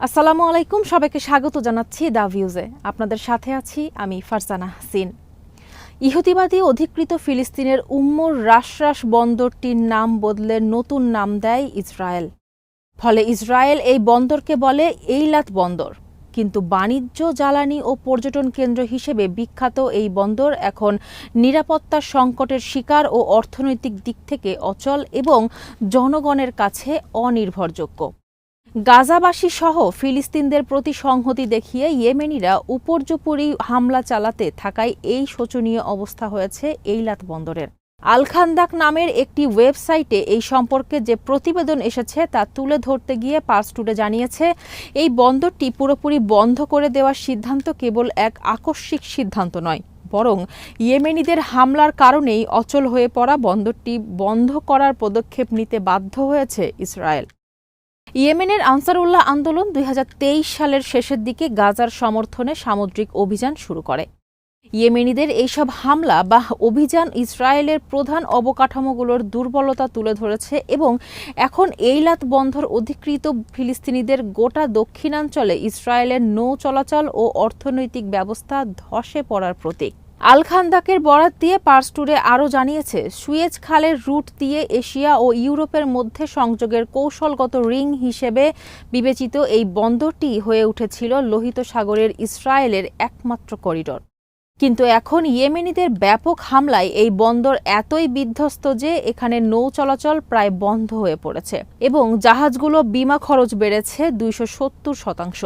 আসসালামু আলাইকুম, সবাইকে স্বাগত জানাচ্ছি দা ভিউজে। আপনাদের সাথে আছি আমি ফারজানা হাসিন। ইহুদিবাদী অধিকৃত ফিলিস্তিনের উম্মুর রাশরাস বন্দরটির নাম বদলে নতুন নাম দেয় ইসরায়েল। ফলে ইসরায়েল এই বন্দরকে বলে এইলাত বন্দর। কিন্তু বাণিজ্য, জ্বালানি ও পর্যটন কেন্দ্র হিসেবে বিখ্যাত এই বন্দর এখন নিরাপত্তা সংকটের শিকার ও অর্থনৈতিক দিক থেকে অচল এবং জনগণের কাছে অনির্ভরযোগ্য। গাজাবাসী সহ ফিলিস্তিনদের প্রতি সংহতি দেখিয়ে ইয়েমেনিরা উপর্যুপরি হামলা চালাতে থাকায় এই শোচনীয় অবস্থা হয়েছে এইলাত বন্দরের। আলখান্দাক নামের একটি ওয়েবসাইটে এই সম্পর্কে যে প্রতিবেদন এসেছে তা তুলে ধরতে গিয়ে পার্স টুডে জানিয়েছে, এই বন্দরটি পুরোপুরি বন্ধ করে দেওয়ার সিদ্ধান্ত কেবল এক আকস্মিক সিদ্ধান্ত নয়, বরং ইয়েমেনিদের হামলার কারণেই অচল হয়ে পড়া বন্দরটি বন্ধ করার পদক্ষেপ নিতে বাধ্য হয়েছে ইসরায়েল। ইয়েমেনের আনসারুল্লাহ আন্দোলন দুই হাজার তেইশ সালের শেষের দিকে গাজার সমর্থনে সামুদ্রিক অভিযান শুরু করে। ইয়েমেনিদের এইসব হামলা বা অভিযান ইসরায়েলের প্রধান অবকাঠামোগুলোর দুর্বলতা তুলে ধরেছে এবং এখন এইলাত বন্ধর অধিকৃত ফিলিস্তিনিদের গোটা দক্ষিণাঞ্চলে ইসরায়েলের নৌ চলাচল ও অর্থনৈতিক ব্যবস্থা ধসে পড়ার প্রতীক। আল খান্দাকের বরাত দিয়ে পার্স পার্সটুরে আরও জানিয়েছে, সুয়েজ খালের রুট দিয়ে এশিয়া ও ইউরোপের মধ্যে সংযোগের কৌশলগত রিং হিসেবে বিবেচিত এই বন্দরটি হয়ে উঠেছিল লোহিত সাগরের ইসরায়েলের একমাত্র করিডর। কিন্তু এখন ইয়েমেনিদের ব্যাপক হামলায় এই বন্দর এতই বিধ্বস্ত যে এখানে নৌ চলাচল প্রায় বন্ধ হয়ে পড়েছে এবং জাহাজগুলো বিমা খরচ বেড়েছে দুইশো সত্তর শতাংশ।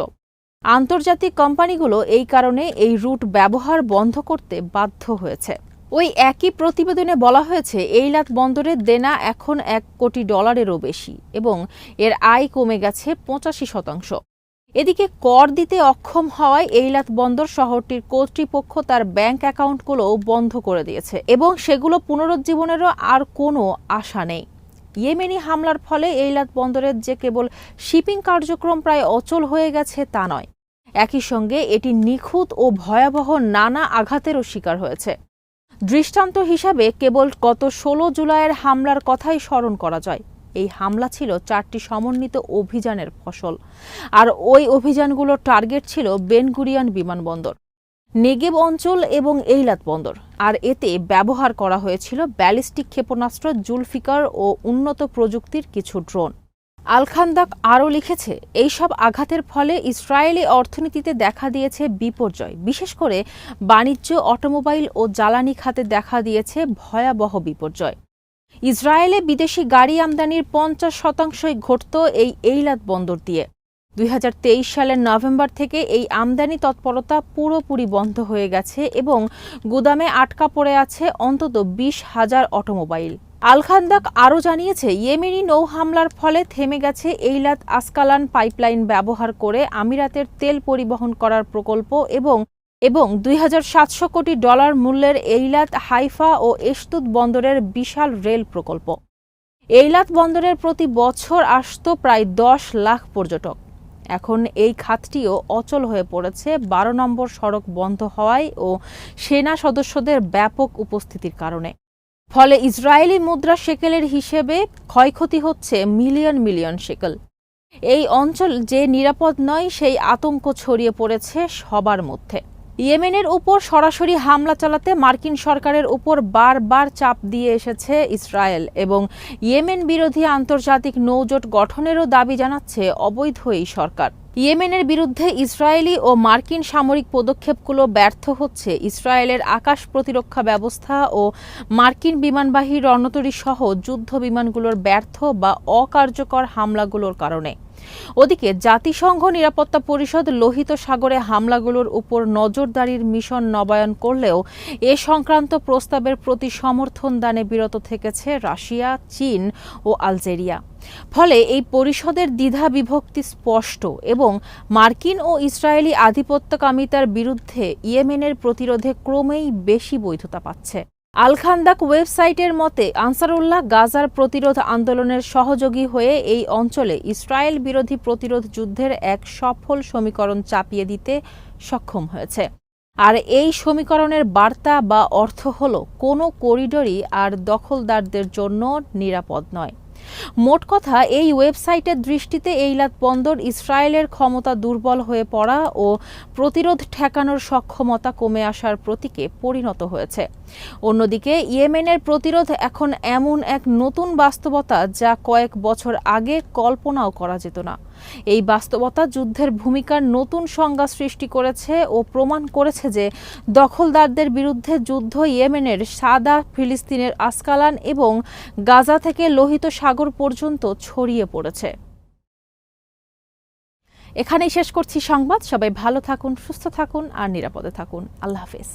আন্তর্জাতিক কোম্পানিগুলো এই কারণে এই রুট ব্যবহার বন্ধ করতে বাধ্য হয়েছে। ওই একই প্রতিবেদনে বলা হয়েছে, এইলাত বন্দরের দেনা এখন এক কোটি ডলারেরও বেশি এবং এর আয় কমে গেছে পঁচাশি শতাংশ। এদিকে কর দিতে অক্ষম হওয়ায় এইলাত বন্দর শহরটির কর্তৃপক্ষ তার ব্যাংক অ্যাকাউন্টগুলো বন্ধ করে দিয়েছে এবং সেগুলো পুনরুজ্জীবনেরও আর কোনো আশা নেই। ইয়েমেনি হামলার ফলে এইলাত বন্দরের যে কেবল শিপিং কার্যক্রম প্রায় অচল হয়ে গেছে, তা নয়। একই সঙ্গে এটি নিখুঁত ও ভয়াবহ নানা আঘাতেরও শিকার হয়েছে। দৃষ্টান্ত হিসাবে কেবল গত ষোলো জুলাইয়ের হামলার কথাই স্মরণ করা যায়। এই হামলা ছিল চারটি সমন্বিত অভিযানের ফসল। আর ওই অভিযানগুলোর টার্গেট ছিল বেনগুরিয়ান বিমানবন্দর। নেগেব অঞ্চল এবং এইলাত বন্দর। আর এতে ব্যবহার করা হয়েছিল ব্যালিস্টিক ক্ষেপণাস্ত্র, জুলফিকার ও উন্নত প্রযুক্তির কিছু ড্রোন। আলখান্দাক আরও লিখেছে, এইসব আঘাতের ফলে ইসরায়েলি অর্থনীতিতে দেখা দিয়েছে বিপর্যয়। বিশেষ করে বাণিজ্য, অটোমোবাইল ও জ্বালানি খাতে দেখা দিয়েছে ভয়াবহ বিপর্যয়। ইসরায়েলে বিদেশি গাড়ি আমদানির পঞ্চাশ শতাংশই ঘটত এই এইলাত বন্দর দিয়ে। দুই হাজার তেইশ সালের নভেম্বর থেকে এই আমদানি তৎপরতা পুরোপুরি বন্ধ হয়ে গেছে এবং গুদামে আটকা পড়ে আছে অন্তত বিশ হাজার অটোমোবাইল। আলখান্দাক আরও জানিয়েছে, ইয়েমেনি নৌ হামলার ফলে থেমে গেছে এইলাত আসকালান পাইপলাইন ব্যবহার করে আমিরাতের তেল পরিবহন করার প্রকল্প এবং এবং দুই হাজার সাতশো কোটি ডলার মূল্যের এইলাত হাইফা ও এশতুত বন্দরের বিশাল রেল প্রকল্প। এইলাত বন্দরের প্রতি বছর আসত প্রায় দশ লাখ পর্যটক। এখন এই খাতটিও অচল হয়ে পড়েছে। বারো নম্বর সড়ক বন্ধ হওয়ায় ও সেনা সদস্যদের ব্যাপক উপস্থিতির কারণে। ফলে ইসরায়েলি মুদ্রা শেকেলের হিসেবে ক্ষয়ক্ষতি হচ্ছে মিলিয়ন মিলিয়ন শেকেল এই অঞ্চল যে নিরাপদ নয়, সেই আতঙ্ক ছড়িয়ে পড়েছে সবার মধ্যে। ইয়েমেনের উপর সরাসরি হামলা চালাতে মার্কিন সরকারের উপর বারবার চাপ দিয়ে এসেছে ইসরায়েল এবং ইয়েমেন বিরোধী আন্তর্জাতিক নৌজোট গঠনেরও দাবি জানাচ্ছে অবৈধ এই সরকার। ইয়েমেনের বিরুদ্ধে ইসরায়েলি ও মার্কিন সামরিক পদক্ষেপগুলো ব্যর্থ হচ্ছে। ইসরায়েলের আকাশ প্রতিরক্ষা ব্যবস্থা ও মার্কিন বিমানবাহী রণতরী সহ যুদ্ধ বিমানগুলোর ব্যর্থ বা অকার্যকর হামলাগুলোর কারণে। ওদিকে জাতিসংঘ নিরাপত্তা পরিষদ লোহিত সাগরে হামলাগুলোর উপর নজরদারির মিশন নবায়ন করলেও এ সংক্রান্ত প্রস্তাবের প্রতি সমর্থন দানে বিরত থেকেছে রাশিয়া, চীন ও আলজেরিয়া। ফলে এই পরিষদের দ্বিধা বিভক্তি স্পষ্ট এবং মার্কিন ও ইসরায়েলি আধিপত্যকামিতার বিরুদ্ধে ইয়েমেনের প্রতিরোধে ক্রমেই বেশি বৈধতা পাচ্ছে। আলখান্দাক ওয়েবসাইটের মতে, আনসারুল্লাহ গাজার প্রতিরোধ আন্দোলনের সহযোগী হয়ে এই অঞ্চলে ইসরায়েল বিরোধী প্রতিরোধ যুদ্ধের এক সফল সমীকরণ চাপিয়ে দিতে সক্ষম হয়েছে। আর এই সমীকরণের বার্তা বা অর্থ হল, কোনো করিডরই আর দখলদারদের জন্য নিরাপদ নয়। মোট কথা, এই ওয়েবসাইটের দৃষ্টিতে এইলাত বন্দর ইসরায়েলের ক্ষমতা দুর্বল হয়ে পড়া ও প্রতিরোধ ঠেকানোর সক্ষমতা কমে আসার প্রতীকে পরিণত হয়েছে। অন্যদিকে, ইয়েমেনের প্রতিরোধ এখন এমন এক নতুন বাস্তবতা যা কয়েক বছর আগে কল্পনাও করা যেত না। এই বাস্তবতা যুদ্ধের ভূমিকার নতুন সংজ্ঞা সৃষ্টি করেছে ও প্রমাণ করেছে যে দখলদারদের বিরুদ্ধে যুদ্ধ ইয়েমেনের সাদা ফিলিস্তিনের আসকালান এবং গাজা থেকে লোহিত সাগর পর্যন্ত ছড়িয়ে পড়েছে। এখানেই শেষ করছি সংবাদ। সবাই ভালো থাকুন, সুস্থ থাকুন আর নিরাপদে থাকুন। আল্লাহ হাফেজ।